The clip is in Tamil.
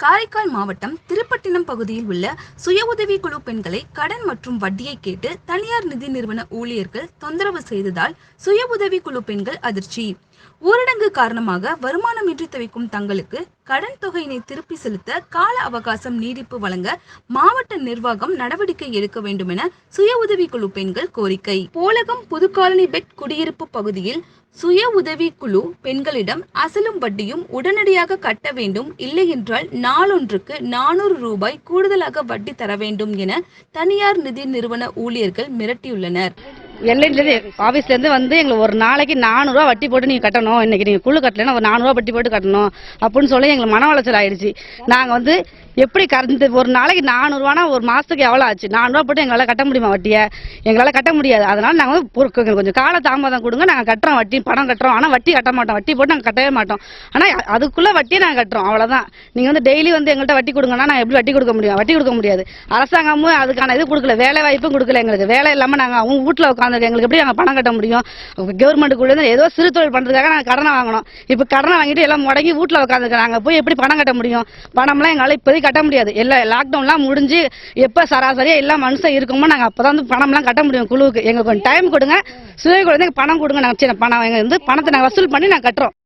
காரைக்கால் மாவட்டம் திருப்பட்டினம் பகுதியில் உள்ள சுய உதவி குழு பெண்களை கடன் மற்றும் வட்டியை கேட்டு தனியார் நிதி நிறுவன ஊழியர்கள் தொந்தரவு செய்ததால் சுய உதவி குழு பெண்கள் அதிர்ச்சி. ஊரடங்கு காரணமாக வருமானமின்றி தவிக்கும் தங்களுக்கு கடன் தொகையினை திருப்பி செலுத்த கால அவகாசம் நீடிப்பு வழங்க மாவட்ட நிர்வாகம் நடவடிக்கை எடுக்க வேண்டும் என சுய உதவி குழு பெண்கள் கோரிக்கை. போலகம் புதுக்காலனி பெட் குடியிருப்பு பகுதியில் சுய உதவி குழு பெண்களிடம் அசலும் வட்டியும் உடனடியாக கட்ட வேண்டும் இல்லையென்றால் நாளொன்றுக்கு நானூறு ரூபாய் கூடுதலாக வட்டி தர வேண்டும் என தனியார் நிதி நிறுவன ஊழியர்கள் மிரட்டியுள்ளனர். எல்லையிலேருந்து ஆஃபீஸ்லேருந்து வந்து எங்களுக்கு ஒரு நாளைக்கு நானூறுரூவா வட்டி போட்டு நீங்கள் கட்டணும். இன்றைக்கி நீங்கள் குழு கட்டலைன்னா ஒரு நானூறுரூவா வட்டி போட்டு கட்டணும் அப்படின்னு சொல்லி எங்களுக்கு மன உளைச்சல் ஆயிடுச்சு. நாங்கள் வந்து எப்படி கறந்து ஒரு நாளைக்கு நானூறுரூவானா ஒரு மாதத்துக்கு எவ்வளோ ஆச்சு? நானூறுரூவா போட்டு எங்களால் கட்ட முடியுமா வட்டியை? எங்களால் கட்ட முடியாது. அதனால் நாங்கள் வந்து எங்களுக்கு கொஞ்சம் கால தாமதம் கொடுங்க. நாங்கள் கட்டுறோம் வட்டி பணம் கட்டுறோம். ஆனால் வட்டி கட்ட மாட்டோம். வட்டி போட்டு நாங்கள் கட்டவே மாட்டோம். ஆனால் அதுக்குள்ளே வட்டியை நாங்கள் கட்டுறோம். அவ்வளோதான் நீங்கள் வந்து டெய்லி வந்து எங்கள்கிட்ட வட்டி கொடுங்கன்னா நான் எப்படி வட்டி கொடுக்க முடியும்? வட்டி கொடுக்க முடியாது. அரசாங்கமும் அதுக்கான இது கொடுக்கல. வேலை வாய்ப்பும் கொடுக்கல எங்களுக்கு. வேலை இல்லாமல் நாங்கள் அவங்க வீட்டில் உட்காந்துருக்கோம் எங்களுக்கு எப்படி நாங்கள் பணம் கட்ட முடியும்? கவர்மெண்ட்டுக்குள்ளேருந்து ஏதோ சிறு தொழில் பண்ணுறதுக்காக நாங்கள் கடனை வாங்கணும். இப்போ கடனை வாங்கிட்டு எல்லாம் முடங்கி வீட்டில் உட்காந்துருக்காங்க போய் எப்படி பணம் கட்ட முடியும்? பணம்லாம் எங்களால் இப்போதைக்கு கட்ட முடியாது. எல்லா லாக்டவுன்லாம் முடிஞ்சு எப்போ சராசரியாக எல்லா மனுஷன் இருக்குமோ நாங்கள் அப்போ தான் வந்து பணம்லாம் கட்ட முடியும் குழுவுக்கு. எங்களுக்கு கொஞ்சம் டைம் கொடுங்க. சுய குழந்தைங்க பணம் கொடுங்க. நாங்கள் சின்ன பணம் எங்கள் வந்து பணத்தை நாங்கள் வசூல் பண்ணி நாங்கள் கட்டுறோம்.